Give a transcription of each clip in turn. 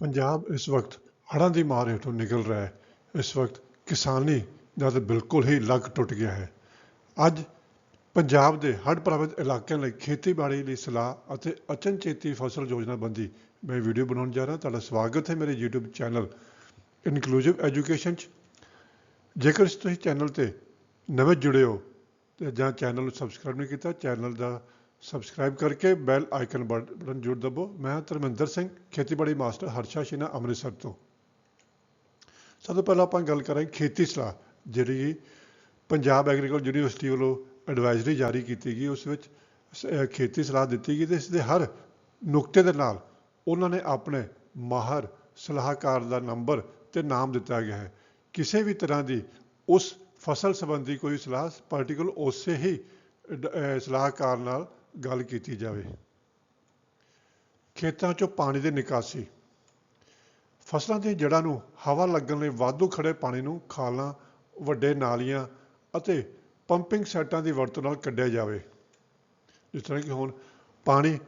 ਪੰਜਾਬ ਇਸ ਵਕਤ ਹੜ੍ਹਾਂ ਦੀ ਮਾਰ ਹੇਠੋਂ ਨਿਕਲ ਰਿਹਾ ਹੈ। ਇਸ ਵਕਤ ਕਿਸਾਨੀ ਦਾ ਤਾਂ ਬਿਲਕੁਲ ਹੀ ਲੱਕ ਟੁੱਟ ਗਿਆ ਹੈ। ਅੱਜ ਪੰਜਾਬ ਦੇ ਹੜ੍ਹ ਪ੍ਰਭਾਵਿਤ ਇਲਾਕਿਆਂ ਲਈ ਖੇਤੀਬਾੜੀ ਲਈ ਸਲਾਹ ਅਤੇ ਅਚਨਚੇਤੀ ਫਸਲ ਯੋਜਨਾਬੰਦੀ ਮੈਂ ਵੀਡੀਓ ਬਣਾਉਣ ਜਾ ਰਿਹਾ। ਤੁਹਾਡਾ ਸਵਾਗਤ ਹੈ ਮੇਰੇ YouTube ਚੈਨਲ ਇਨਕਲੂਸਿਵ ਐਜੂਕੇਸ਼ਨ 'ਚ। ਜੇਕਰ ਤੁਸੀਂ ਚੈਨਲ ਤੇ ਨਵੇਂ ਜੁੜੇ ਹੋ ਤੇ ਜਾਂ ਚੈਨਲ ਨੂੰ ਸਬਸਕ੍ਰਾਈਬ ਨਹੀਂ ਕੀਤਾ, ਚੈਨਲ ਦਾ ਸਬਸਕ੍ਰਾਈਬ ਕਰਕੇ ਬੈਲ ਆਈਕਨ ਬਟਨ ਜ਼ਰੂਰ ਦਬੋ ਮੈਂ ਧਰਮਿੰਦਰ ਸਿੰਘ, ਖੇਤੀਬਾੜੀ ਮਾਸਟਰ, ਹਰਸ਼ਾ ਸ਼ਿਨਾ, ਅੰਮ੍ਰਿਤਸਰ ਤੋਂ। ਸਭ ਤੋਂ ਪਹਿਲਾਂ ਆਪਾਂ ਗੱਲ ਕਰਾਂਗੇ ਖੇਤੀ ਸਲਾਹ, ਜਿਹੜੀ ਪੰਜਾਬ ਐਗਰੀਕਲਚਰ ਯੂਨੀਵਰਸਿਟੀ ਵੱਲੋਂ ਐਡਵਾਈਜ਼ਰੀ ਜਾਰੀ ਕੀਤੀ ਗਈ। ਉਸ ਵਿੱਚ ਖੇਤੀ ਸਲਾਹ ਦਿੱਤੀ ਗਈ ਤੇ ਇਸ ਦੇ ਹਰ ਨੁਕਤੇ ਦੇ ਨਾਲ ਉਹਨਾਂ ਨੇ ਆਪਣੇ ਮਾਹਰ ਸਲਾਹਕਾਰ ਦਾ ਨੰਬਰ ਤੇ ਨਾਮ ਦਿੱਤਾ ਗਿਆ ਹੈ। ਕਿਸੇ ਵੀ ਤਰ੍ਹਾਂ ਦੀ ਉਸ ਫਸਲ ਸੰਬੰਧੀ ਕੋਈ ਸਲਾਹ ਪਾਰਟਿਕੂਲਰ ਉਸੇ ਹੀ ਸਲਾਹਕਾਰ ਨਾਲ ਗੱਲ ਕੀਤੀ ਜਾਵੇ। ਖੇਤਾਂ 'ਚੋਂ ਪਾਣੀ ਦੀ ਨਿਕਾਸੀ। ਫਸਲਾਂ ਦੀਆਂ ਜੜ੍ਹਾਂ ਨੂੰ ਹਵਾ ਲੱਗਣ ਲਈ ਵਾਧੂ ਖੜੇ ਪਾਣੀ ਨੂੰ ਖਾਲਾਂ, ਵੱਡੇ ਨਾਲੀਆਂ ਅਤੇ ਪੰਪਿੰਗ ਸੈੱਟਾਂ ਦੀ ਵਰਤੋਂ ਨਾਲ ਕੱਢਿਆ ਜਾਵੇ। ਜਿਸ ਤਰ੍ਹਾਂ ਕਿ ਹੁਣ ਪਾਣੀ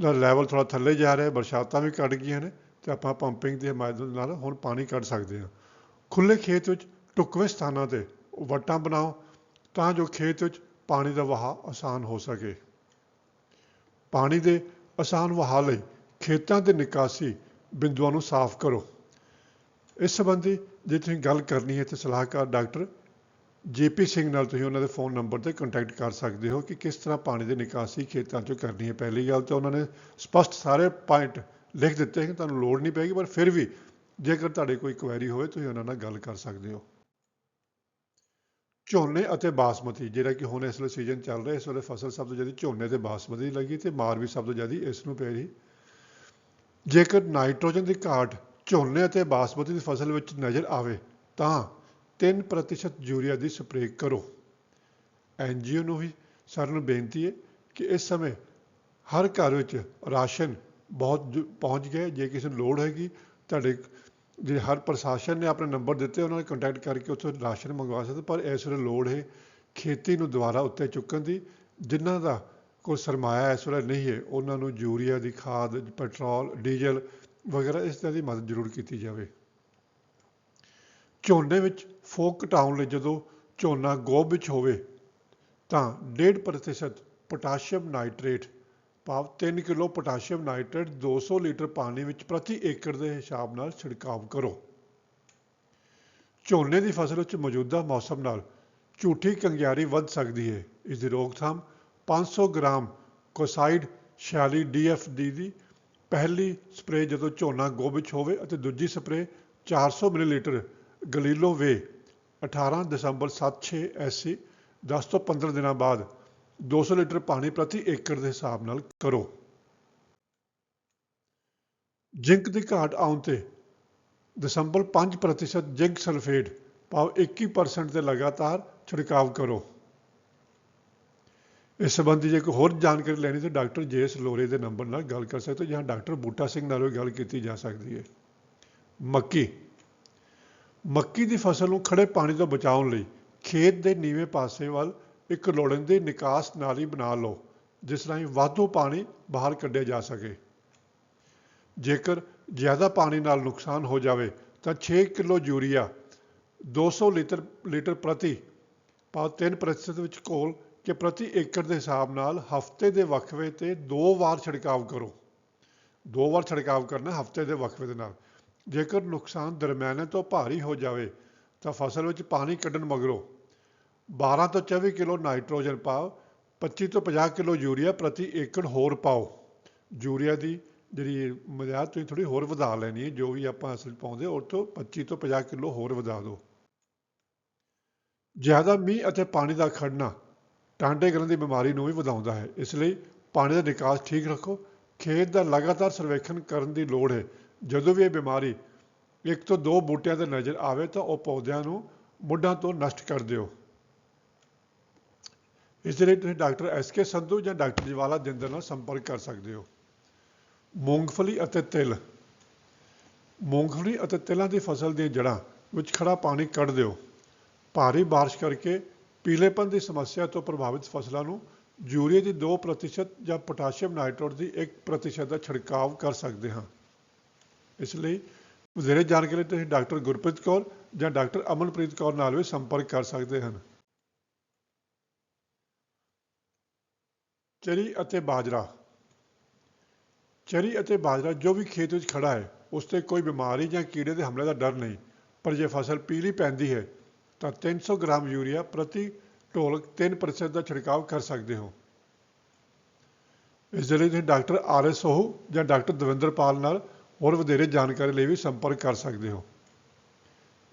ਦਾ ਲੈਵਲ ਥੋੜਾ ਥੱਲੇ ਜਾ ਰਿਹਾ, ਬਰਸਾਤਾਂ ਵੀ ਕੱਢ ਗਈਆਂ ਨੇ ਤੇ ਆਪਾਂ ਪੰਪਿੰਗ ਦੇ ਮਦਦ ਨਾਲ ਹੁਣ ਪਾਣੀ ਕੱਢ ਸਕਦੇ ਹਾਂ। ਖੁੱਲੇ ਖੇਤ ਵਿੱਚ ਟੁਕਵੇਂ ਸਥਾਨਾਂ ਤੇ ਵੱਟਾਂ ਬਣਾਓ ਤਾਂ ਜੋ ਖੇਤ ਵਿੱਚ ਪਾਣੀ ਦਾ ਵਹਾਅ ਆਸਾਨ ਹੋ ਸਕੇ। ਪਾਣੀ ਦੇ ਆਸਾਨ ਵਹਾਅ ਲਈ ਖੇਤਾਂ ਦੇ ਨਿਕਾਸੀ ਬਿੰਦੂਆਂ ਨੂੰ ਸਾਫ਼ ਕਰੋ। ਇਸ ਸੰਬੰਧੀ ਜੇ ਤੁਸੀਂ ਗੱਲ ਕਰਨੀ ਹੈ ਤੇ ਸਲਾਹਕਾਰ ਡਾਕਟਰ ਜੇਪੀ ਸਿੰਘ ਨਾਲ ਤੁਸੀਂ ਉਹਨਾਂ ਦੇ ਫੋਨ ਨੰਬਰ ਤੇ ਕੰਟੈਕਟ ਕਰ ਸਕਦੇ ਹੋ ਕਿ ਕਿਸ ਤਰ੍ਹਾਂ ਪਾਣੀ ਦੀ ਨਿਕਾਸੀ ਖੇਤਾਂ 'ਚੋਂ ਕਰਨੀ ਹੈ। ਪਹਿਲੀ ਗੱਲ ਤਾਂ ਉਹਨਾਂ ਨੇ ਸਪਸ਼ਟ ਸਾਰੇ ਪੁਆਇੰਟ ਲਿਖ ਦਿੱਤੇ ਕਿ ਤੁਹਾਨੂੰ ਲੋੜ ਨਹੀਂ ਪੈਗੀ ਪਰ ਫਿਰ ਵੀ ਜੇਕਰ ਤੁਹਾਡੇ ਕੋਈ ਕੁਐਰੀ ਹੋਵੇ, ਤੁਸੀਂ ਉਹਨਾਂ ਨਾਲ ਗੱਲ ਕਰ ਸਕਦੇ ਹੋ। ਝੋਨੇ ਅਤੇ ਬਾਸਮਤੀ, ਜਿਹੜਾ ਕਿ ਹੁਣ ਇਸ ਵੇਲੇ ਸੀਜ਼ਨ ਚੱਲ ਰਿਹਾ, ਇਸ ਵੇਲੇ ਫਸਲ ਸਭ ਤੋਂ ਜ਼ਿਆਦਾ ਝੋਨੇ ਤੇ ਬਾਸਮਤੀ ਦੀ ਲੱਗੀ ਤੇ ਮਾਰ ਵੀ ਸਭ ਤੋਂ ਜ਼ਿਆਦਾ ਇਸ ਨੂੰ ਪੈ ਰਹੀ। ਜੇਕਰ ਨਾਈਟ੍ਰੋਜਨ ਦੀ ਘਾਟ ਝੋਨੇ ਅਤੇ ਬਾਸਮਤੀ ਦੀ ਫਸਲ ਵਿੱਚ ਨਜ਼ਰ ਆਵੇ, ਤਾਂ 3% ਯੂਰੀਆ ਦੀ ਸਪਰੇਅ ਕਰੋ। ਐਨਜੀਓ ਨੂੰ ਵੀ ਸਾਰਿਆਂ ਨੂੰ ਬੇਨਤੀ ਹੈ ਕਿ ਇਸ ਸਮੇਂ ਹਰ ਘਰ ਵਿੱਚ ਰਾਸ਼ਨ ਬਹੁਤ ਪਹੁੰਚ ਗਿਆ ਜੇ ਕਿਸੇ ਨੂੰ ਲੋੜ ਹੈਗੀ, ਤੁਹਾਡੇ ਜੇ ਹਰ ਪ੍ਰਸ਼ਾਸਨ ਨੇ ਆਪਣੇ ਨੰਬਰ ਦਿੱਤੇ, ਉਹਨਾਂ ਨਾਲ ਕੰਟੈਕਟ ਕਰਕੇ ਉੱਥੋਂ ਰਾਸ਼ਨ ਮੰਗਵਾ ਸਕਦੇ ਪਰ ਇਸ ਵੇਲੇ ਲੋੜ ਹੈ ਖੇਤੀ ਨੂੰ ਦੁਬਾਰਾ ਉੱਤੇ ਚੁੱਕਣ ਦੀ। ਜਿਨ੍ਹਾਂ ਦਾ ਕੋਈ ਸਰਮਾਇਆ ਇਸ ਵੇਲੇ ਨਹੀਂ ਹੈ, ਉਹਨਾਂ ਨੂੰ ਯੂਰੀਆ ਦੀ ਖਾਦ, ਪੈਟਰੋਲ, ਡੀਜ਼ਲ ਵਗੈਰਾ ਇਸ ਤਰ੍ਹਾਂ ਦੀ ਮਦਦ ਜ਼ਰੂਰ ਕੀਤੀ ਜਾਵੇ। ਝੋਨੇ ਵਿੱਚ ਫੋਕ ਘਟਾਉਣ ਲਈ ਜਦੋਂ ਝੋਨਾ ਗੋਬ ਵਿੱਚ ਹੋਵੇ, ਤਾਂ 1.5% ਪੋਟਾਸ਼ੀਅਮ ਨਾਈਟ੍ਰੇਟ ਭਾਵ 3 ਕਿਲੋ ਪੋਟਾਸ਼ੀਅਮ ਨਾਈਟ੍ਰੇਟ 200 ਲੀਟਰ ਪਾਣੀ ਵਿੱਚ ਪ੍ਰਤੀ ਏਕੜ ਦੇ ਹਿਸਾਬ ਨਾਲ ਛਿੜਕਾਵ ਕਰੋ। ਝੋਨੇ ਦੀ ਫਸਲ ਵਿੱਚ ਮੌਜੂਦਾ ਮੌਸਮ ਨਾਲ ਝੂਠੀ ਕੰਗਿਆਰੀ ਵੱਧ ਸਕਦੀ ਹੈ। ਇਸ ਦੀ ਰੋਕਥਾਮ 500 ਗ੍ਰਾਮ ਕੋਸਾਈਡ 46 ਡੀਐਫਡੀ ਦੀ ਪਹਿਲੀ ਸਪਰੇਅ ਜਦੋਂ ਝੋਨਾ ਗੋਬ ਵਿੱਚ ਹੋਵੇ ਅਤੇ ਦੂਜੀ ਸਪਰੇਅ 400 ਮਿਲੀਲੀਟਰ ਗਲੀਲੋ ਵੇ। 18 ਦਸੰਬਰ 76 ਐਸਸੀ 10 ਤੋਂ 15 ਦਿਨਾਂ ਬਾਅਦ 200 ਲੀਟਰ ਪਾਣੀ ਪ੍ਰਤੀ ਏਕੜ ਦੇ ਹਿਸਾਬ ਨਾਲ ਕਰੋ। ਜ਼ਿੰਕ ਦੀ ਘਾਟ ਆਉਣ ਤੇ ਦਸੰਬਰ 5% ਜ਼ਿੰਕ ਸਲਫੇਟ ਭਾਵ 21% ਦੇ ਲਗਾਤਾਰ ਛਿੜਕਾਵ ਕਰੋ। ਇਸ ਸੰਬੰਧੀ ਜੇ ਕੋਈ ਹੋਰ ਜਾਣਕਾਰੀ ਲੈਣੀ ਤਾਂ ਡਾਕਟਰ ਜੇਐਸ ਲੋਰੇ ਦੇ ਨੰਬਰ ਨਾਲ ਗੱਲ ਕਰ ਸਕਦੇ ਹੋ ਜਾਂ ਡਾਕਟਰ ਬੂਟਾ ਸਿੰਘ ਨਾਲ ਵੀ ਗੱਲ ਕੀਤੀ ਜਾ ਸਕਦੀ ਹੈ। ਮੱਕੀ। ਮੱਕੀ ਦੀ ਫਸਲ ਨੂੰ ਖੜੇ ਪਾਣੀ ਤੋਂ ਬਚਾਉਣ ਲਈ ਖੇਤ ਦੇ ਨੀਵੇਂ ਪਾਸੇ ਵੱਲ ਇੱਕ ਲੋੜੀਂਦੀ ਨਿਕਾਸ ਨਾਲੀ ਬਣਾ ਲਓ, ਜਿਸ ਰਾਹੀਂ ਵਾਧੂ ਪਾਣੀ ਬਾਹਰ ਕੱਢਿਆ ਜਾ ਸਕੇ। ਜੇਕਰ ਜ਼ਿਆਦਾ ਪਾਣੀ ਨਾਲ ਨੁਕਸਾਨ ਹੋ ਜਾਵੇ, ਤਾਂ 6 ਕਿਲੋ ਯੂਰੀਆ 200 ਲੀਟਰ ਲੀਟਰ ਪ੍ਰਤੀ ਭਾਵ 3% ਵਿੱਚ ਘੋਲ ਕਿ ਪ੍ਰਤੀ ਏਕੜ ਦੇ ਹਿਸਾਬ ਨਾਲ ਹਫ਼ਤੇ ਦੇ ਵਕਫੇ ਤੇ ਦੋ ਵਾਰ ਛਿੜਕਾਵ ਕਰੋ। ਦੋ ਵਾਰ ਛਿੜਕਾਵ ਕਰਨਾ ਹਫ਼ਤੇ ਦੇ ਵਕਫੇ ਦੇ ਨਾਲ। ਜੇਕਰ ਨੁਕਸਾਨ ਦਰਮਿਆਨੇ ਤੋਂ ਭਾਰੀ ਹੋ ਜਾਵੇ, ਤਾਂ ਫਸਲ ਵਿੱਚ ਪਾਣੀ ਕੱਢਣ ਮਗਰੋਂ 12 ਤੋਂ 24 ਕਿਲੋ ਨਾਈਟ੍ਰੋਜਨ ਪਾਓ 25 ਤੋਂ 50 ਕਿਲੋ ਯੂਰੀਆ ਪ੍ਰਤੀ ਏਕੜ ਹੋਰ ਪਾਓ। ਯੂਰੀਆ ਦੀ ਜਿਹੜੀ ਮਿਆਦ ਤੁਸੀਂ ਥੋੜੀ ਹੋਰ ਵਧਾ ਲੈਣੀ ਹੈ, ਜੋ ਵੀ ਆਪਾਂ ਅਸਲ 'ਚ ਪਾਉਂਦੇ ਉਹ ਤੋਂ 25 ਤੋਂ 50 ਕਿਲੋ ਹੋਰ ਵਧਾ ਦਿਓ। ਜ਼ਿਆਦਾ ਮੀਂਹ ਅਤੇ ਪਾਣੀ ਦਾ ਖੜਨਾ ਟਾਂਡੇ ਗਲਨ ਦੀ ਬਿਮਾਰੀ ਨੂੰ ਵੀ ਵਧਾਉਂਦਾ ਹੈ। ਇਸ ਲਈ ਪਾਣੀ ਦਾ ਨਿਕਾਸ ਠੀਕ ਰੱਖੋ। ਖੇਤ ਦਾ ਲਗਾਤਾਰ ਸਰਵੇਖਣ ਕਰਨ ਦੀ ਲੋੜ ਹੈ। ਜਦੋਂ ਵੀ ਇਹ ਬਿਮਾਰੀ ਇੱਕ ਤੋਂ ਦੋ ਬੂਟਿਆਂ ਤੇ ਨਜ਼ਰ ਆਵੇ ਤਾਂ ਉਹ ਪੌਦਿਆਂ ਨੂੰ ਮੁੱਢਾਂ ਤੋਂ ਨਸ਼ਟ ਕਰ ਦਿਓ। ਇਸ ਦੇ ਲਈ ਤੁਸੀਂ ਡਾਕਟਰ ਐਸ ਕੇ ਸੰਧੂ ਜਾਂ ਡਾਕਟਰ ਜਵਾਲਾ ਜਿੰਦਰ ਨਾਲ ਸੰਪਰਕ ਕਰ ਸਕਦੇ ਹੋ। ਮੂੰਗਫਲੀ ਅਤੇ ਤਿਲ। ਮੂੰਗਫਲੀ ਅਤੇ ਤਿਲਾਂ ਦੀ ਫਸਲ ਦੀਆਂ ਜੜ੍ਹਾਂ ਵਿੱਚ ਖੜਾ ਪਾਣੀ ਕੱਢ ਦਿਓ। ਭਾਰੀ ਬਾਰਿਸ਼ ਕਰਕੇ ਪੀਲੇਪਨ ਦੀ ਸਮੱਸਿਆ ਤੋਂ ਪ੍ਰਭਾਵਿਤ ਫਸਲਾਂ ਨੂੰ ਯੂਰੀਆ ਦੀ 2% ਜਾਂ ਪੋਟਾਸ਼ੀਅਮ ਨਾਈਟ੍ਰੋਟ ਦੀ 1% ਦਾ ਛਿੜਕਾਵ ਕਰ ਸਕਦੇ ਹਾਂ। ਇਸ ਲਈ ਵਧੇਰੇ ਜਾਣਕਾਰੀ ਲਈ ਤੁਸੀਂ ਡਾਕਟਰ ਗੁਰਪ੍ਰੀਤ ਕੌਰ ਜਾਂ ਡਾਕਟਰ ਅਮਨਪ੍ਰੀਤ ਕੌਰ ਨਾਲ ਵੀ ਸੰਪਰਕ ਕਰ ਸਕਦੇ ਹਨ। ਚਰੀ ਅਤੇ ਬਾਜਰਾ। ਚਰੀ ਅਤੇ ਬਾਜਰਾ ਜੋ ਵੀ ਖੇਤ ਵਿੱਚ ਖੜਾ ਹੈ, ਉਸ ਤੇ ਕੋਈ ਬਿਮਾਰੀ ਜਾਂ ਕੀੜੇ ਦੇ ਹਮਲੇ ਦਾ ਡਰ ਨਹੀਂ, ਪਰ ਜੇ ਫਸਲ ਪੀਲੀ ਪੈਂਦੀ ਹੈ, ਤਾਂ 300 ਗ੍ਰਾਮ ਯੂਰੀਆ ਪ੍ਰਤੀ ਢੋਲ 3% ਦਾ ਛਿੜਕਾਅ ਕਰ ਸਕਦੇ ਹੋ। ਇਸ ਦੇ ਲਈ ਤੁਸੀਂ ਡਾਕਟਰ ਆਰ ਐਸ ਓਹੂ ਜਾਂ ਡਾਕਟਰ ਦਵਿੰਦਰ ਪਾਲ ਨਾਲ ਹੋਰ ਵਧੇਰੇ ਜਾਣਕਾਰੀ ਲਈ ਵੀ ਸੰਪਰਕ ਕਰ ਸਕਦੇ ਹੋ।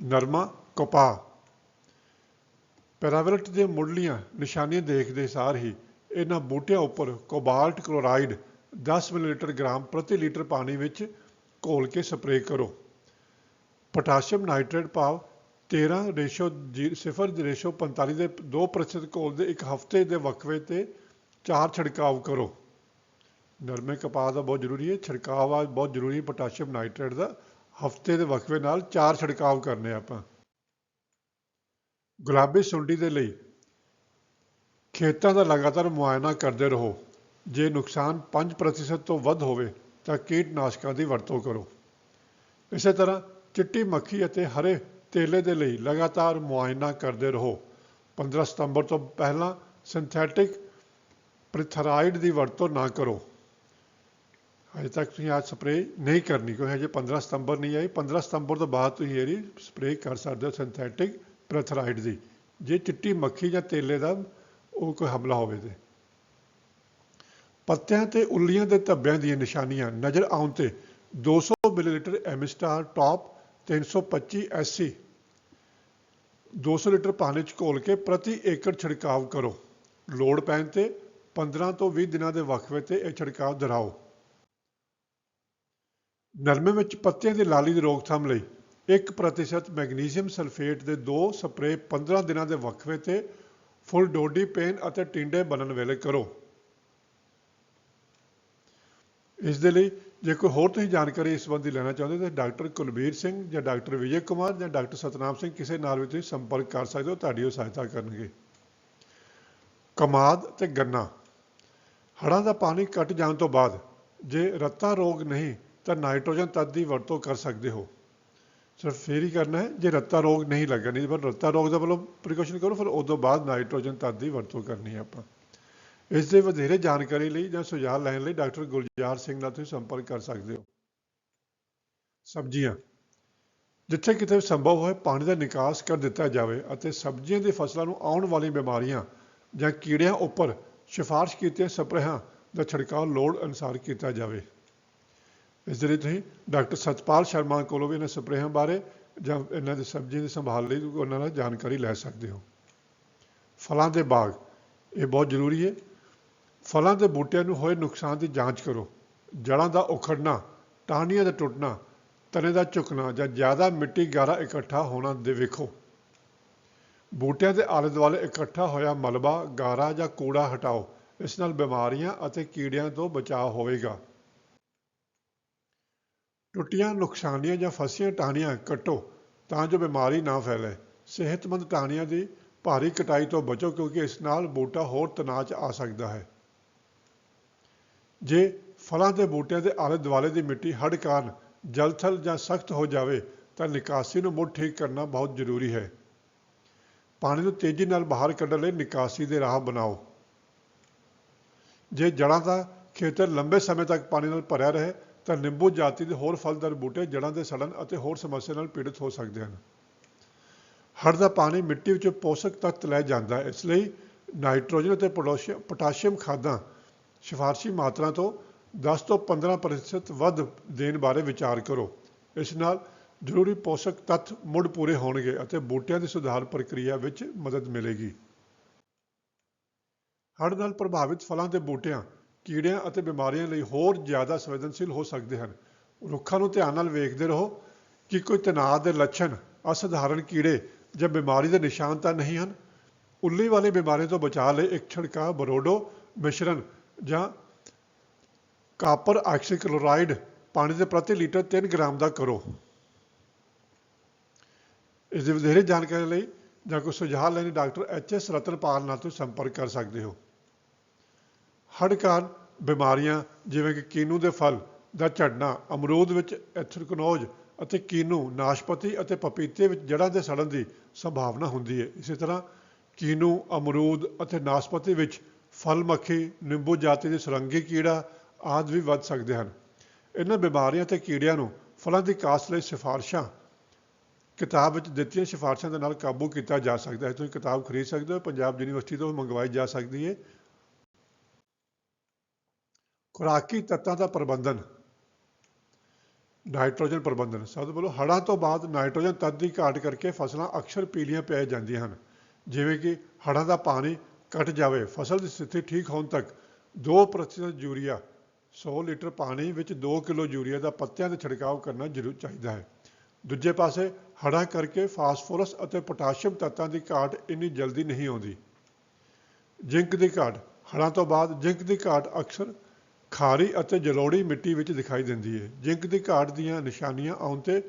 ਨਰਮਾ ਕਪਾਹ। ਪੈਰਾਵਰਟ ਦੇ ਮੁੱਢਲੀਆਂ ਨਿਸ਼ਾਨੀਆਂ ਦੇਖਦੇ ਸਾਰ ਹੀ ਇਹਨਾਂ ਬੂਟਿਆਂ ਉੱਪਰ ਕੋਬਾਲਟ ਕਲੋਰਾਈਡ 10 ਮਿਲੀਲੀਟਰ ਗ੍ਰਾਮ ਪ੍ਰਤੀ ਲੀਟਰ ਪਾਣੀ ਵਿੱਚ ਘੋਲ ਕੇ ਸਪਰੇਅ ਕਰੋ। ਪੋਟਾਸ਼ੀਅਮ ਨਾਈਟ੍ਰੇਟ ਭਾਵ 13 ਰੇਸ਼ੋ 0 ਦੇ ਰੇਸ਼ੋ 45 ਦੇ 2% ਘੋਲ ਦੇ ਇੱਕ ਹਫ਼ਤੇ ਦੇ ਵਕਫੇ ਤੇ ਚਾਰ ਛਿੜਕਾਵ ਕਰੋ। ਨਰਮੇ ਕਪਾਹ ਦਾ ਬਹੁਤ ਜ਼ਰੂਰੀ ਹੈ। ਛਿੜਕਾਵ ਆ ਬਹੁਤ ਜ਼ਰੂਰੀ ਹੈ। ਪੋਟਾਸ਼ੀਅਮ ਨਾਈਟ੍ਰੇਟ ਦਾ ਹਫ਼ਤੇ ਦੇ ਵਕਫੇ ਨਾਲ ਚਾਰ ਛਿੜਕਾਵ ਕਰਨੇ ਆਪਾਂ। ਗੁਲਾਬੀ ਸੁੰਡੀ ਦੇ ਲਈ ਖੇਤਾਂ ਦਾ ਲਗਾਤਾਰ ਮੁਆਇਨਾ ਕਰਦੇ ਰਹੋ। ਜੇ ਨੁਕਸਾਨ 5% ਤੋਂ ਵੱਧ ਹੋਵੇ, ਤਾਂ ਕੀਟਨਾਸ਼ਕਾਂ ਦੀ ਵਰਤੋਂ ਕਰੋ। ਇਸੇ ਤਰ੍ਹਾਂ ਚਿੱਟੀ ਮੱਖੀ ਅਤੇ ਹਰੇ ਤੇਲੇ ਦੇ ਲਈ ਲਗਾਤਾਰ ਮੁਆਇਨਾ ਕਰਦੇ ਰਹੋ। 15 ਸਤੰਬਰ ਤੋਂ ਪਹਿਲਾਂ ਸਿੰਥੈਟਿਕ ਪ੍ਰਿਥਰਾਈਡ ਦੀ ਵਰਤੋਂ ਨਾ ਕਰੋ। ਹਜੇ ਤੱਕ ਤੁਸੀਂ ਅੱਜ ਸਪਰੇਅ ਨਹੀਂ ਕਰਨੀ, ਕਿਉਂਕਿ ਹਜੇ 15 ਸਤੰਬਰ ਨਹੀਂ ਆਈ। 15 ਸਤੰਬਰ ਤੋਂ ਬਾਅਦ ਤੁਸੀਂ ਇਹਦੀ ਸਪਰੇਅ ਕਰ ਸਕਦੇ ਹੋ ਸਿੰਥੈਟਿਕ ਪ੍ਰਿਥਰਾਈਡ ਦੀ। ਜੇ ਚਿੱਟੀ ਮੱਖੀ ਜਾਂ ਤੇਲੇ ਦਾ ਉਹ ਕੋਈ ਹਮਲਾ ਹੋਵੇ ਤੇ। ਪੱਤਿਆਂ ਤੇ ਉੱਲੀਆਂ ਦੇ ਧੱਬਿਆਂ ਦੀਆਂ ਨਿਸ਼ਾਨੀਆਂ ਨਜ਼ਰ ਆਉਣ ਤੇ 200 millilitre Amistar top 325 SC 200 litre ਪਾਣੀ ਚ ਘੋਲ ਕੇ ਪ੍ਰਤੀ ਏਕੜ ਛਿੜਕਾਵ ਕਰੋ। ਲੋੜ ਪੈਣ ਤੇ 15 ਤੋਂ 20 ਦਿਨਾਂ ਦੇ ਵਕਫੇ ਤੇ ਇਹ ਛਿੜਕਾਵ ਦੁਹਰਾਓ। ਨਰਮੇ ਵਿੱਚ ਪੱਤਿਆਂ ਦੀ ਲਾਲੀ ਦੀ ਰੋਕਥਾਮ ਲਈ 1% ਮੈਗਨੀਸ਼ੀਅਮ ਸਲਫੇਟ ਦੇ ਦੋ ਸਪਰੇਅ 15 ਦਿਨਾਂ ਦੇ ਵਕਫੇ ਤੇ ਫੁੱਲ ਡੋਡੀ ਪੇਨ ਅਤੇ ਟਿੰਡੇ ਬਣਨ ਵੇਲੇ ਕਰੋ। ਇਸ ਦੇ ਲਈ ਜੇ ਕੋਈ ਹੋਰ ਤੁਸੀਂ ਜਾਣਕਾਰੀ ਇਸ ਸੰਬੰਧੀ ਲੈਣਾ ਚਾਹੁੰਦੇ ਹੋ ਤਾਂ ਡਾਕਟਰ ਕੁਲਬੀਰ ਸਿੰਘ ਜਾਂ ਡਾਕਟਰ ਵਿਜੇ ਕੁਮਾਰ ਜਾਂ ਡਾਕਟਰ ਸਤਨਾਮ ਸਿੰਘ ਕਿਸੇ ਨਾਲ ਵੀ ਤੁਸੀਂ ਸੰਪਰਕ ਕਰ ਸਕਦੇ ਹੋ, ਤੁਹਾਡੀ ਉਹ ਸਹਾਇਤਾ ਕਰਨਗੇ। ਕਮਾਦ ਤੇ ਗੰਨਾ। ਹੜ੍ਹਾਂ ਦਾ ਪਾਣੀ ਕੱਟ ਜਾਣ ਤੋਂ ਬਾਅਦ ਜੇ ਰੱਤਾ ਰੋਗ ਨਹੀਂ ਤਾਂ ਨਾਈਟ੍ਰੋਜਨ ਤੱਤ ਦੀ ਵਰਤੋਂ ਕਰ ਸਕਦੇ ਹੋ। ਸਿਰਫ ਫੇਰ ਹੀ ਕਰਨਾ ਹੈ। ਜੇ ਰੱਤਾ ਰੋਗ ਨਹੀਂ ਲੱਗਾ ਨਹੀਂ ਪਰ ਰੱਤਾ ਰੋਗ ਦਾ ਵੱਲੋਂ ਪ੍ਰੀਕਾਸ਼ਨ ਕਰੋ, ਫਿਰ ਉਦੋਂ ਬਾਅਦ ਨਾਈਟ੍ਰੋਜਨ ਤੱਤ ਦੀ ਵਰਤੋਂ ਕਰਨੀ ਹੈ ਆਪਾਂ। ਇਸ ਦੇ ਵਧੇਰੇ ਜਾਣਕਾਰੀ ਲਈ ਜਾਂ ਸੁਝਾਅ ਲੈਣ ਲਈ ਡਾਕਟਰ ਗੁਲਜ਼ਾਰ ਸਿੰਘ ਨਾਲ ਤੁਸੀਂ ਸੰਪਰਕ ਕਰ ਸਕਦੇ ਹੋ। ਸਬਜ਼ੀਆਂ। ਜਿੱਥੇ ਕਿਤੇ ਸੰਭਵ ਹੋਏ ਪਾਣੀ ਦਾ ਨਿਕਾਸ ਕਰ ਦਿੱਤਾ ਜਾਵੇ ਅਤੇ ਸਬਜ਼ੀਆਂ ਦੀ ਫਸਲਾਂ ਨੂੰ ਆਉਣ ਵਾਲੀਆਂ ਬਿਮਾਰੀਆਂ ਜਾਂ ਕੀੜਿਆਂ ਉੱਪਰ ਸਿਫਾਰਿਸ਼ ਕੀਤੀਆਂ ਸਪਰੇਹਾਂ ਦਾ ਛਿੜਕਾਅ ਲੋੜ ਅਨੁਸਾਰ ਕੀਤਾ ਜਾਵੇ। ਇਸ ਦੇ ਲਈ ਤੁਸੀਂ ਡਾਕਟਰ ਸਤਪਾਲ ਸ਼ਰਮਾ ਕੋਲੋਂ ਵੀ ਇਹਨਾਂ ਸਪਰੇਹਾਂ ਬਾਰੇ ਜਾਂ ਇਹਨਾਂ ਦੀ ਸਬਜ਼ੀ ਦੀ ਸੰਭਾਲ ਲਈ ਉਹਨਾਂ ਨਾਲ ਜਾਣਕਾਰੀ ਲੈ ਸਕਦੇ ਹੋ। ਫਲਾਂ ਦੇ ਬਾਗ, ਇਹ ਬਹੁਤ ਜ਼ਰੂਰੀ ਹੈ। ਫਲਾਂ ਦੇ ਬੂਟਿਆਂ ਨੂੰ ਹੋਏ ਨੁਕਸਾਨ ਦੀ ਜਾਂਚ ਕਰੋ। ਜੜਾਂ ਦਾ ਉਖੜਨਾ, ਟਾਹਣੀਆਂ ਦਾ ਟੁੱਟਣਾ, ਤਣੇ ਦਾ ਝੁਕਣਾ ਜਾਂ ਜ਼ਿਆਦਾ ਮਿੱਟੀ ਗਾਰਾ ਇਕੱਠਾ ਹੋਣਾ ਦੇ ਵੇਖੋ। ਬੂਟਿਆਂ ਦੇ ਆਲੇ ਦੁਆਲੇ ਇਕੱਠਾ ਹੋਇਆ ਮਲਬਾ, ਗਾਰਾ ਜਾਂ ਕੂੜਾ ਹਟਾਓ। ਇਸ ਨਾਲ ਬਿਮਾਰੀਆਂ ਅਤੇ ਕੀੜਿਆਂ ਤੋਂ ਬਚਾਅ ਹੋਵੇਗਾ। ਟੁੱਟੀਆਂ, ਨੁਕਸਾਨੀਆਂ ਜਾਂ ਫਸੀਆਂ ਟਾਹਣੀਆਂ ਕੱਟੋ ਤਾਂ ਜੋ ਬਿਮਾਰੀ ਨਾ ਫੈਲੇ। ਸਿਹਤਮੰਦ ਟਾਹਣੀਆਂ ਦੀ ਭਾਰੀ ਕਟਾਈ ਤੋਂ ਬਚੋ ਕਿਉਂਕਿ ਇਸ ਨਾਲ ਬੂਟਾ ਹੋਰ ਤਣਾਅ 'ਚ ਆ ਸਕਦਾ ਹੈ। ਜੇ ਫਲਾਂ ਦੇ ਬੂਟਿਆਂ ਦੇ ਆਲੇ ਦੁਆਲੇ ਦੀ ਮਿੱਟੀ ਹੜ੍ਹ ਕਾਰਨ ਜਲਥਲ ਜਾਂ ਸਖਤ ਹੋ ਜਾਵੇ ਤਾਂ ਨਿਕਾਸੀ ਨੂੰ ਮੁੜ ਠੀਕ ਕਰਨਾ ਬਹੁਤ ਜ਼ਰੂਰੀ ਹੈ। ਪਾਣੀ ਨੂੰ ਤੇਜ਼ੀ ਨਾਲ ਬਾਹਰ ਕੱਢਣ ਲਈ ਨਿਕਾਸੀ ਦੇ ਰਾਹ ਬਣਾਓ। ਜੇ ਜੜਾਂ ਦਾ ਖੇਤਰ ਲੰਬੇ ਸਮੇਂ ਤੱਕ ਪਾਣੀ ਨਾਲ ਭਰਿਆ ਰਹੇ ਤਾਂ ਨਿੰਬੂ ਜਾਤੀ ਦੇ ਹੋਰ ਫਲਦਾਰ ਬੂਟੇ ਜੜਾਂ ਦੇ ਸੜਨ ਅਤੇ ਹੋਰ ਸਮੱਸਿਆ ਨਾਲ ਪੀੜਤ ਹੋ ਸਕਦੇ ਹਨ। ਹੜ੍ਹ ਦਾ ਪਾਣੀ ਮਿੱਟੀ ਵਿੱਚ ਪੋਸ਼ਕ ਤੱਤ ਲੈ ਜਾਂਦਾ ਹੈ। ਇਸ ਲਈ ਨਾਈਟ੍ਰੋਜਨ ਅਤੇ ਪੋਟਾਸ਼ੀਅਮ ਖਾਦਾਂ ਸਿਫਾਰਸ਼ੀ ਮਾਤਰਾ ਤੋਂ 10 ਤੋਂ 15% ਵੱਧ ਦੇਣ ਬਾਰੇ ਵਿਚਾਰ ਕਰੋ। ਇਸ ਨਾਲ ਜ਼ਰੂਰੀ ਪੋਸ਼ਕ ਤੱਤ ਮੁੜ ਪੂਰੇ ਹੋਣਗੇ ਅਤੇ ਬੂਟਿਆਂ ਦੀ ਸੁਧਾਰ ਪ੍ਰਕਿਰਿਆ ਵਿੱਚ ਮਦਦ ਮਿਲੇਗੀ। ਹੜ੍ਹ ਨਾਲ ਪ੍ਰਭਾਵਿਤ ਫਲਾਂ ਦੇ ਬੂਟਿਆਂ ਕੀੜਿਆਂ ਅਤੇ ਬਿਮਾਰੀਆਂ ਲਈ ਹੋਰ ਜ਼ਿਆਦਾ ਸੰਵੇਦਨਸ਼ੀਲ ਹੋ ਸਕਦੇ ਹਨ। ਰੁੱਖਾਂ ਨੂੰ ਧਿਆਨ ਨਾਲ ਵੇਖਦੇ ਰਹੋ ਕਿ ਕੋਈ ਤਣਾਅ ਦੇ ਲੱਛਣ, ਅਸਧਾਰਨ ਕੀੜੇ ਜਾਂ ਬਿਮਾਰੀ ਦੇ ਨਿਸ਼ਾਨ ਤਾਂ ਨਹੀਂ ਹਨ। ਉੱਲੀ ਵਾਲੀ ਬਿਮਾਰੀ ਤੋਂ ਬਚਾਅ ਲਈ ਇੱਕ ਛਿੜਕਾਅ ਬਰੋਡੋ ਮਿਸ਼ਰਣ ਜਾਂ ਕਾਪਰ ਆਕਸੀਕਲੋਰਾਈਡ ਪਾਣੀ ਦੇ ਪ੍ਰਤੀ ਲੀਟਰ 3 ਗ੍ਰਾਮ ਦਾ ਕਰੋ। ਇਸ ਦੀ ਵਧੇਰੇ ਜਾਣਕਾਰੀ ਲਈ ਜਾਂ ਕੋਈ ਸੁਝਾਅ ਲੈਣੀ ਡਾਕਟਰ ਐਚ ਐਸ ਰਤਨਪਾਲ ਨਾਲ ਤੁਸੀਂ ਸੰਪਰਕ ਕਰ ਸਕਦੇ ਹੋ। ਹੜ੍ਹ ਕਾਰਨ ਬਿਮਾਰੀਆਂ ਜਿਵੇਂ ਕਿ ਕੀਨੂ ਦੇ ਫਲ ਦਾ ਝੜਨਾ ਅਮਰੂਦ ਵਿੱਚ ਐਥਰਕਨੋਜ ਅਤੇ ਕੀਨੂ ਨਾਸ਼ਪਤੀ ਅਤੇ ਪਪੀਤੇ ਵਿੱਚ ਜੜ੍ਹਾਂ ਦੇ ਸੜਨ ਦੀ ਸੰਭਾਵਨਾ ਹੁੰਦੀ ਹੈ। ਇਸੇ ਤਰ੍ਹਾਂ ਕੀਨੂ, ਅਮਰੂਦ ਅਤੇ ਨਾਸ਼ਪਤੀ ਵਿੱਚ ਫਲ, ਮੱਖੀ, ਨਿੰਬੂ ਜਾਤੀ ਦੇ ਸੁਰੰਗੀ ਕੀੜਾ ਆਦਿ ਵੀ ਵੱਧ ਸਕਦੇ ਹਨ। ਇਹਨਾਂ ਬਿਮਾਰੀਆਂ ਤੇ ਕੀੜਿਆਂ ਨੂੰ ਫਲਾਂ ਦੀ ਕਾਸ਼ਤ ਲਈ ਸਿਫਾਰਸ਼ਾਂ, ਕਿਤਾਬ ਵਿੱਚ ਦਿੱਤੀਆਂ ਸਿਫਾਰਸ਼ਾਂ ਦੇ ਨਾਲ ਕਾਬੂ ਕੀਤਾ ਜਾ ਸਕਦਾ ਹੈ। ਤੁਸੀਂ ਕਿਤਾਬ ਖਰੀਦ ਸਕਦੇ ਹੋ, ਪੰਜਾਬ ਯੂਨੀਵਰਸਿਟੀ ਤੋਂ ਮੰਗਵਾਈ ਜਾ ਸਕਦੀ ਹੈ। ਖੁਰਾਕੀ ਤੱਤਾਂ ਦਾ ਪ੍ਰਬੰਧਨ, ਨਾਈਟ੍ਰੋਜਨ ਪ੍ਰਬੰਧਨ। ਸਭ ਬੋਲੋ ਹੜ੍ਹਾਂ ਤੋਂ ਬਾਅਦ ਨਾਈਟ੍ਰੋਜਨ ਤੱਤ ਦੀ ਘਾਟ ਕਰਕੇ ਫਸਲਾਂ ਅਕਸਰ ਪੀਲੀਆਂ ਪੈ ਜਾਂਦੀਆਂ ਹਨ। ਜਿਵੇਂ ਕਿ ਹੜ੍ਹਾਂ ਦਾ ਪਾਣੀ ਘਟ ਜਾਵੇ, ਫਸਲ ਦੀ ਸਥਿਤੀ ਠੀਕ ਹੋਣ ਤੱਕ 2% ਯੂਰੀਆ 100 ਲੀਟਰ ਪਾਣੀ ਵਿੱਚ 2 ਕਿਲੋ ਯੂਰੀਆ ਦਾ ਪੱਤਿਆਂ ਤੇ ਛਿੜਕਾਅ ਕਰਨਾ ਜ਼ਰੂਰ ਚਾਹੀਦਾ ਹੈ। ਦੂਜੇ ਪਾਸੇ ਹੜ੍ਹਾਂ ਕਰਕੇ ਫਾਸਫੋਰਸ ਅਤੇ ਪੋਟਾਸ਼ੀਅਮ ਤੱਤਾਂ ਦੀ ਘਾਟ ਇੰਨੀ ਜਲਦੀ ਨਹੀਂ ਆਉਂਦੀ। ਜ਼ਿੰਕ ਦੀ ਘਾਟ। ਹੜ੍ਹਾਂ ਤੋਂ ਬਾਅਦ ਜ਼ਿੰਕ ਦੀ ਘਾਟ ਅਕਸਰ ਖਾਰੀ ਅਤੇ ਜਲੋੜੀ ਮਿੱਟੀ ਵਿੱਚ ਦਿਖਾਈ ਦਿੰਦੀ ਹੈ। ਜ਼ਿੰਕ ਦੀ ਘਾਟ ਦੀਆਂ ਨਿਸ਼ਾਨੀਆਂ ਆਉਣ ਤੇ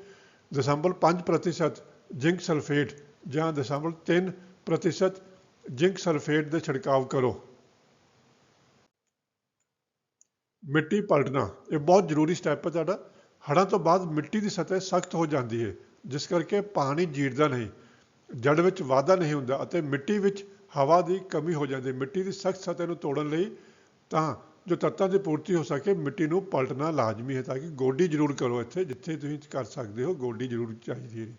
ਦਸੰਬਰ 5% ਜ਼ਿੰਕ ਸਲਫੇਟ ਜਾਂ ਦਸੰਬਰ 3% ਜ਼ਿੰਕ ਸਲਫੇਟ ਦੇ ਛਿੜਕਾਵ ਕਰੋ। ਮਿੱਟੀ ਪਲਟਣਾ, ਇਹ ਬਹੁਤ ਜ਼ਰੂਰੀ ਸਟੈਪ ਹੈ ਤੁਹਾਡਾ। ਹੜ੍ਹਾਂ ਤੋਂ ਬਾਅਦ ਮਿੱਟੀ ਦੀ ਸਤਹ ਸਖਤ ਹੋ ਜਾਂਦੀ ਹੈ, ਜਿਸ ਕਰਕੇ ਪਾਣੀ ਜੀੜਦਾ ਨਹੀਂ, ਜੜ ਵਿੱਚ ਵਾਧਾ ਨਹੀਂ ਹੁੰਦਾ ਅਤੇ ਮਿੱਟੀ ਵਿੱਚ ਹਵਾ ਦੀ ਕਮੀ ਹੋ ਜਾਂਦੀ ਮਿੱਟੀ ਦੀ ਸਖਤ ਸਤਹ ਨੂੰ ਤੋੜਨ ਲਈ ਤਾਂ ਜੋ ਤੱਤਾਂ ਦੀ ਪੂਰਤੀ ਹੋ ਸਕੇ, ਮਿੱਟੀ ਨੂੰ ਪਲਟਣਾ ਲਾਜ਼ਮੀ ਹੈ ਤਾਂ ਕਿ ਗੋਡੀ ਜ਼ਰੂਰ ਕਰੋ ਇੱਥੇ, ਜਿੱਥੇ ਤੁਸੀਂ ਕਰ ਸਕਦੇ ਹੋ, ਗੋਡੀ ਜ਼ਰੂਰ ਚਾਹੀਦੀ ਹੈ।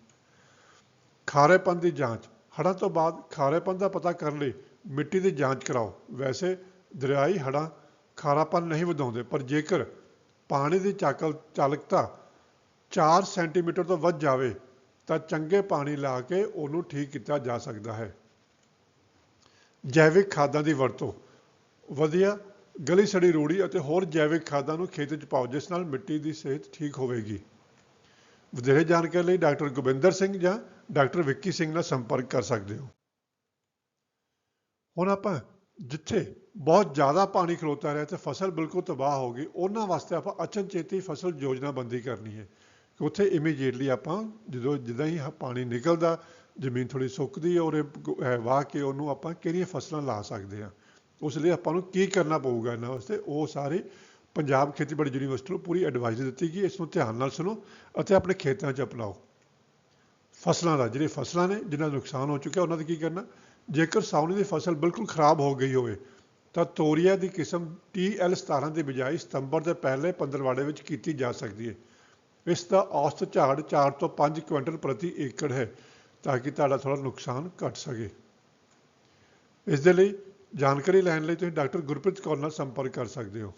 ਖਾਰੇਪਨ ਦੀ ਜਾਂਚ। ਹੜ੍ਹਾਂ ਤੋਂ ਬਾਅਦ ਖਾਰੇਪਨ ਦਾ ਪਤਾ ਕਰਨ ਲਈ ਮਿੱਟੀ ਦੀ ਜਾਂਚ ਕਰਾਓ। ਵੈਸੇ ਦਰਿਆਈ ਹੜ੍ਹਾਂ ਖਾਰਾਪਨ ਨਹੀਂ ਵਧਾਉਂਦੇ, ਪਰ ਜੇਕਰ ਪਾਣੀ ਦੀ ਚਾਕਲ ਚਾਲਕਤਾ 4 ਸੈਂਟੀਮੀਟਰ ਤੋਂ ਵੱਧ ਜਾਵੇ, ਤਾਂ ਚੰਗੇ ਪਾਣੀ ਲਾ ਕੇ ਉਹਨੂੰ ਠੀਕ ਕੀਤਾ ਜਾ ਸਕਦਾ ਹੈ। ਜੈਵਿਕ ਖਾਦਾਂ ਦੀ ਵਰਤੋਂ। ਵਧੀਆ ਗਲੀ ਸੜੀ ਰੂੜੀ ਅਤੇ ਹੋਰ ਜੈਵਿਕ ਖਾਦਾਂ ਨੂੰ ਖੇਤ ਵਿੱਚ ਪਾਓ, ਜਿਸ ਨਾਲ ਮਿੱਟੀ ਦੀ ਸਿਹਤ ਠੀਕ ਹੋਵੇਗੀ। ਵਧੇਰੇ ਜਾਣਕਾਰੀ ਲਈ ਡਾਕਟਰ ਗੋਬਿੰਦਰ ਸਿੰਘ ਜਾਂ ਡਾਕਟਰ ਵਿੱਕੀ ਸਿੰਘ ਨਾਲ ਸੰਪਰਕ ਕਰ ਸਕਦੇ ਹੋ। ਹੁਣ ਆਪਾਂ ਜਿੱਥੇ ਬਹੁਤ ਜ਼ਿਆਦਾ ਪਾਣੀ ਖਲੋਤਾ ਰਿਹਾ ਤੇ ਫਸਲ ਬਿਲਕੁਲ ਤਬਾਹ ਹੋ ਗਈ, ਉਹਨਾਂ ਵਾਸਤੇ ਆਪਾਂ ਅਚਨਚੇਤੀ ਫਸਲ ਯੋਜਨਾਬੰਦੀ ਕਰਨੀ ਹੈ। ਕਿ ਉੱਥੇ ਇਮੀਡੀਏਟਲੀ ਆਪਾਂ ਜਦੋਂ ਜਿੱਦਾਂ ਹੀ ਪਾਣੀ ਨਿਕਲਦਾ, ਜ਼ਮੀਨ ਥੋੜੀ ਸੁੱਕਦੀ ਹੈ ਔਰ ਵਾਹ ਕੇ ਉਹਨੂੰ ਆਪਾਂ ਕਿਹੜੀਆਂ ਫਸਲਾਂ ਲਾ ਸਕਦੇ ਹਾਂ। ਉਸ ਲਈ ਆਪਾਂ ਨੂੰ ਕੀ ਕਰਨਾ ਪਊਗਾ ਇਹਨਾਂ ਵਾਸਤੇ? ਉਹ ਸਾਰੇ ਪੰਜਾਬ ਖੇਤੀਬਾੜੀ ਯੂਨੀਵਰਸਿਟੀ ਨੂੰ ਪੂਰੀ ਐਡਵਾਈਸ ਦਿੱਤੀ ਗਈ ਇਸ ਨੂੰ ਧਿਆਨ ਨਾਲ ਸੁਣੋ ਅਤੇ ਆਪਣੇ ਖੇਤਾਂ 'ਚ ਅਪਣਾਓ। ਫਸਲਾਂ ਦਾ ਜਿਹੜੇ ਫਸਲਾਂ ਨੇ, ਜਿਨ੍ਹਾਂ ਦਾ ਨੁਕਸਾਨ ਹੋ ਚੁੱਕਿਆ, ਉਹਨਾਂ ਦਾ ਕੀ ਕਰਨਾ? ਜੇਕਰ ਸਾਉਣੀ ਦੀ ਫਸਲ ਬਿਲਕੁਲ ਖਰਾਬ ਹੋ ਗਈ ਹੋਵੇ, ਤਾਂ ਤੋਰੀਆ ਦੀ ਕਿਸਮ TL17 ਦੀ ਬਜਾਏ ਸਤੰਬਰ ਦੇ ਪਹਿਲੇ ਪੰਦਰਵਾੜੇ ਵਿੱਚ ਕੀਤੀ ਜਾ ਸਕਦੀ ਹੈ। ਇਸ ਦਾ ਔਸਤ ਝਾੜ 4 ਤੋਂ 5 ਕੁਇੰਟਲ ਪ੍ਰਤੀ ਏਕੜ ਹੈ, ਤਾਂ ਕਿ ਤੁਹਾਡਾ ਥੋੜਾ ਨੁਕਸਾਨ ਘਟ ਸਕੇ। ਇਸ ਦੇ ਲਈ ਜਾਣਕਾਰੀ ਲੈਣ ਲਈ ਤੁਸੀਂ ਡਾਕਟਰ ਗੁਰਪ੍ਰੀਤ ਕੌਰ ਨਾਲ ਸੰਪਰਕ ਕਰ ਸਕਦੇ ਹੋ।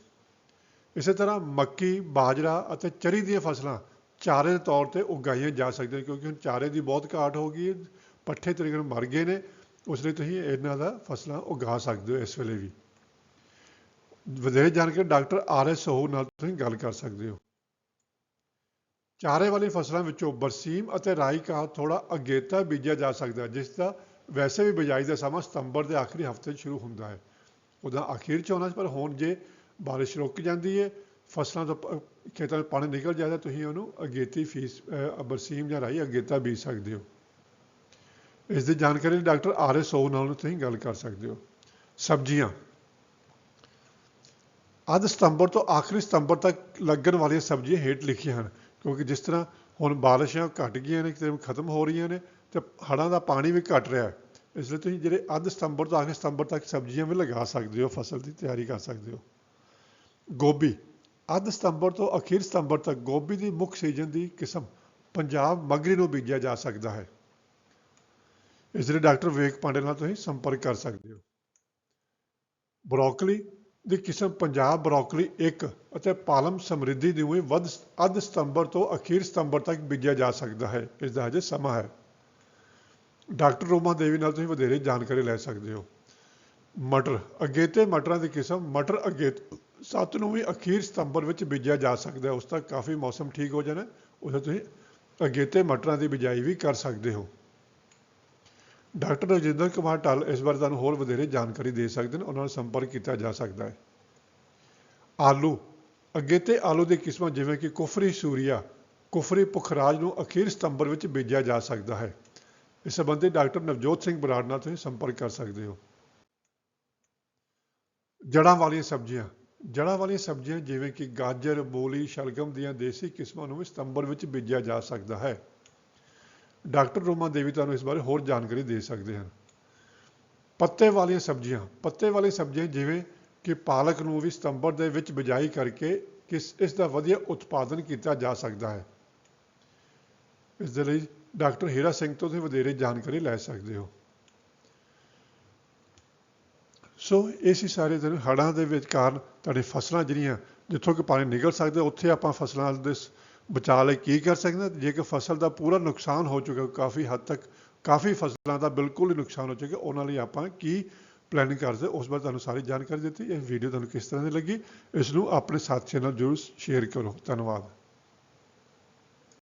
ਇਸੇ ਤਰ੍ਹਾਂ ਮੱਕੀ, ਬਾਜਰਾ ਅਤੇ ਚਰੀ ਦੀਆਂ ਫਸਲਾਂ ਚਾਰੇ ਦੇ ਤੌਰ ਤੇ ਉਗਾਈਆਂ ਜਾ ਸਕਦੀਆਂ ਕਿਉਂਕਿ ਹੁਣ ਚਾਰੇ ਦੀ ਬਹੁਤ ਘਾਟ ਹੋ ਗਈ ਹੈ, ਪੱਠੇ ਤਕਰੀਬਨ ਮਰ ਗਏ ਨੇ, ਉਸ ਲਈ ਤੁਸੀਂ ਇਹਨਾਂ ਦਾ ਫਸਲਾਂ ਉਗਾ ਸਕਦੇ ਹੋ ਇਸ ਵੇਲੇ ਵੀ। ਵਧੇਰੇ ਜਾਣਕਾਰੀ ਡਾਕਟਰ ਆਰ ਐਸ ਹੋ ਨਾਲ ਤੁਸੀਂ ਗੱਲ ਕਰ ਸਕਦੇ ਹੋ। ਚਾਰੇ ਵਾਲੀ ਫਸਲਾਂ ਵਿੱਚੋਂ ਬਰਸੀਮ ਅਤੇ ਰਾਈ ਕਾ ਥੋੜਾ ਅਗੇਤਾ ਬੀਜਿਆ ਜਾ ਸਕਦਾ ਜਿਸ ਦਾ ਵੈਸੇ ਵੀ ਬਿਜਾਈ ਦਾ ਸਮਾਂ ਸਤੰਬਰ ਦੇ ਆਖਰੀ ਹਫ਼ਤੇ 'ਚ ਸ਼ੁਰੂ ਹੁੰਦਾ ਹੈ। ਉਹਦਾ ਅਖੀਰ 'ਚ ਹੋਣਾ ਪਰ ਹੁਣ ਜੇ ਬਾਰਿਸ਼ ਰੁਕ ਜਾਂਦੀ ਹੈ ਫਸਲਾਂ ਤੋਂ ਖੇਤਾਂ 'ਚ ਪਾਣੀ ਨਿਕਲ ਜਾਂਦਾ, ਤੁਸੀਂ ਉਹਨੂੰ ਅਗੇਤੀ ਫੀਸ ਬਰਸੀਮ ਜਾਂ ਰਾਈ ਅਗੇਤਾ ਬੀਜ ਸਕਦੇ ਹੋ। ਇਸ ਦੀ ਜਾਣਕਾਰੀ ਲਈ ਡਾਕਟਰ ਆਰ ਐਸ ਓ ਨਾਲ ਤੁਸੀਂ ਗੱਲ ਕਰ ਸਕਦੇ ਹੋ। ਸਬਜ਼ੀਆਂ। ਅੱਧ ਸਤੰਬਰ ਤੋਂ ਆਖਰੀ ਸਤੰਬਰ ਤੱਕ ਲੱਗਣ ਵਾਲੀਆਂ ਸਬਜ਼ੀਆਂ ਹੇਠ ਲਿਖੀਆਂ ਹਨ, ਕਿਉਂਕਿ ਜਿਸ ਤਰ੍ਹਾਂ ਹੁਣ ਬਾਰਿਸ਼ਾਂ ਘਟ ਗਈਆਂ ਨੇ, ਕਿਤੇ ਖਤਮ ਹੋ ਰਹੀਆਂ ਨੇ ਤੇ ਹੜ੍ਹਾਂ ਦਾ ਪਾਣੀ ਵੀ ਘਟ ਰਿਹਾ ਹੈ। ਇਸ ਲਈ ਤੁਸੀਂ ਜਿਹੜੇ ਅੱਧ ਸਤੰਬਰ ਤੋਂ ਆਖਰੀ ਸਤੰਬਰ ਤੱਕ ਸਬਜ਼ੀਆਂ ਵੀ ਲਗਾ ਸਕਦੇ ਹੋ, ਫਸਲ ਦੀ ਤਿਆਰੀ ਕਰ ਸਕਦੇ ਹੋ। ਗੋਭੀ, ਅੱਧ ਸਤੰਬਰ ਤੋਂ ਅਖੀਰ ਸਤੰਬਰ ਤੱਕ ਗੋਭੀ ਦੀ ਮੁੱਖ ਸੀਜ਼ਨ ਦੀ ਕਿਸਮ ਪੰਜਾਬ ਮਗਰੀ ਨੂੰ ਬੀਜਿਆ ਜਾ ਸਕਦਾ ਹੈ। ਇਸ ਲਈ ਡਾਕਟਰ ਵਿਵੇਕ ਪਾਂਡੇ ਨਾਲ ਤੁਸੀਂ ਸੰਪਰਕ ਕਰ ਸਕਦੇ ਹੋ। ਬਰੋਕਲੀ ਦੀ ਕਿਸਮ ਪੰਜਾਬ ਬਰੋਕਲੀ 1 ਅਤੇ ਪਾਲਮ ਸਮਰਿੱਧੀ ਦੀ ਵੀ ਵੱਧ ਅੱਧ ਸਤੰਬਰ ਤੋਂ ਅਖੀਰ ਸਤੰਬਰ ਤੱਕ ਬੀਜਿਆ ਜਾ ਸਕਦਾ ਹੈ। ਇਸ ਦਾ ਹਜੇ ਸਮਾਂ ਹੈ। ਡਾਕਟਰ ਰੋਮਾ ਦੇਵੀ ਨਾਲ ਤੁਸੀਂ ਵਧੇਰੇ ਜਾਣਕਾਰੀ ਲੈ ਸਕਦੇ ਹੋ। ਮਟਰ, ਅਗੇਤੇ ਮਟਰਾਂ ਦੀ ਕਿਸਮ ਮਟਰ ਅਗੇਤ, ਸੱਤ ਨੂੰ ਵੀ ਅਖੀਰ ਸਤੰਬਰ ਵਿੱਚ ਬੀਜਿਆ ਜਾ ਸਕਦਾ ਹੈ। ਉਸ ਤੱਕ ਕਾਫੀ ਮੌਸਮ ਠੀਕ ਹੋ ਜਾਣਾ, ਉਸੇ ਤੁਸੀਂ ਅਗੇਤੇ ਮਟਰਾਂ ਦੀ ਬਿਜਾਈ ਵੀ ਕਰ ਸਕਦੇ ਹੋ। ਡਾਕਟਰ ਰਜਿੰਦਰ ਕੁਮਾਰ ਟਲ ਇਸ ਬਾਰੇ ਤੁਹਾਨੂੰ ਹੋਰ ਵਧੇਰੇ ਜਾਣਕਾਰੀ ਦੇ ਸਕਦੇ ਨੇ, ਉਹਨਾਂ ਨਾਲ ਸੰਪਰਕ ਕੀਤਾ ਜਾ ਸਕਦਾ ਹੈ। ਆਲੂ, ਅੱਗੇ 'ਤੇ ਆਲੂ ਦੀ ਕਿਸਮਾਂ ਜਿਵੇਂ ਕਿ ਕੁਫਰੀ ਸੂਰੀਆ, ਕੁਫਰੀ ਪੁਖਰਾਜ ਨੂੰ ਅਖੀਰ ਸਤੰਬਰ ਵਿੱਚ ਬੀਜਿਆ ਜਾ ਸਕਦਾ ਹੈ। ਇਸ ਸੰਬੰਧੀ ਡਾਕਟਰ ਨਵਜੋਤ ਸਿੰਘ ਬਰਾੜ ਨਾਲ ਤੁਸੀਂ ਸੰਪਰਕ ਕਰ ਸਕਦੇ ਹੋ। ਜੜਾਂ ਵਾਲੀਆਂ ਸਬਜ਼ੀਆਂ, ਜੜ੍ਹਾਂ ਵਾਲੀਆਂ ਸਬਜ਼ੀਆਂ ਜਿਵੇਂ ਕਿ ਗਾਜਰ, ਮੂਲੀ, ਸ਼ਲਗਮ ਦੀਆਂ ਦੇਸੀ ਕਿਸਮਾਂ ਨੂੰ ਵੀ ਸਤੰਬਰ ਵਿੱਚ ਬੀਜਿਆ ਜਾ ਸਕਦਾ ਹੈ। ਡਾਕਟਰ ਰੋਮਾ ਦੇਵੀ ਤੁਹਾਨੂੰ ਇਸ ਬਾਰੇ ਹੋਰ ਜਾਣਕਾਰੀ ਦੇ ਸਕਦੇ ਹਨ। ਪੱਤੇ ਵਾਲੀਆਂ ਸਬਜ਼ੀਆਂ, ਪੱਤੇ ਵਾਲੀਆਂ ਸਬਜ਼ੀਆਂ ਜਿਵੇਂ ਕਿ ਪਾਲਕ ਨੂੰ ਵੀ ਸਤੰਬਰ ਦੇ ਵਿੱਚ ਬਿਜਾਈ ਕਰਕੇ ਕਿਸ, ਇਸ ਦਾ ਵਧੀਆ ਉਤਪਾਦਨ ਕੀਤਾ ਜਾ ਸਕਦਾ ਹੈ। ਇਸ ਦੇ ਲਈ ਡਾਕਟਰ ਹੀਰਾ ਸਿੰਘ ਤੋਂ ਤੁਸੀਂ ਵਧੇਰੇ ਜਾਣਕਾਰੀ ਲੈ ਸਕਦੇ ਹੋ। ਸੋ ਇਹ ਸੀ ਸਾਰੇ ਦਿਨ ਹੜ੍ਹਾਂ ਦੇ ਵਿੱਚ ਕਾਰਨ ਤੁਹਾਡੀ ਫਸਲਾਂ ਜਿਹੜੀਆਂ, ਜਿੱਥੋਂ ਕਿ ਪਾਣੀ ਨਿਕਲ ਸਕਦਾ, ਉੱਥੇ ਆਪਾਂ ਫਸਲਾਂ ਦੇ ਸ- ਬਚਾਅ ਲਈ ਕੀ ਕਰ ਸਕਦੇ? ਹਾਂ ਜੇਕਰ ਫਸਲ ਦਾ ਪੂਰਾ ਨੁਕਸਾਨ ਹੋ ਚੁੱਕਾ ਕਾਫੀ ਹੱਦ ਤੱਕ ਕਾਫੀ ਫਸਲਾਂ ਦਾ ਬਿਲਕੁਲ ਹੀ ਨੁਕਸਾਨ ਹੋ ਚੁੱਕਿਆ, ਉਹਨਾਂ ਲਈ ਆਪਾਂ ਕੀ ਪਲੈਨਿੰਗ ਕਰਦੇ? ਉਸ ਬਾਰੇ ਤੁਹਾਨੂੰ ਸਾਰੀ ਜਾਣਕਾਰੀ ਦਿੱਤੀ। ਇਹ ਵੀਡੀਓ ਤੁਹਾਨੂੰ ਕਿਸ ਤਰ੍ਹਾਂ ਦੀ ਲੱਗੀ? ਇਸ ਨੂੰ ਆਪਣੇ ਸਾਥੀਆਂ ਨਾਲ ਜ਼ਰੂਰ ਸ਼ੇਅਰ ਕਰੋ। ਧੰਨਵਾਦ।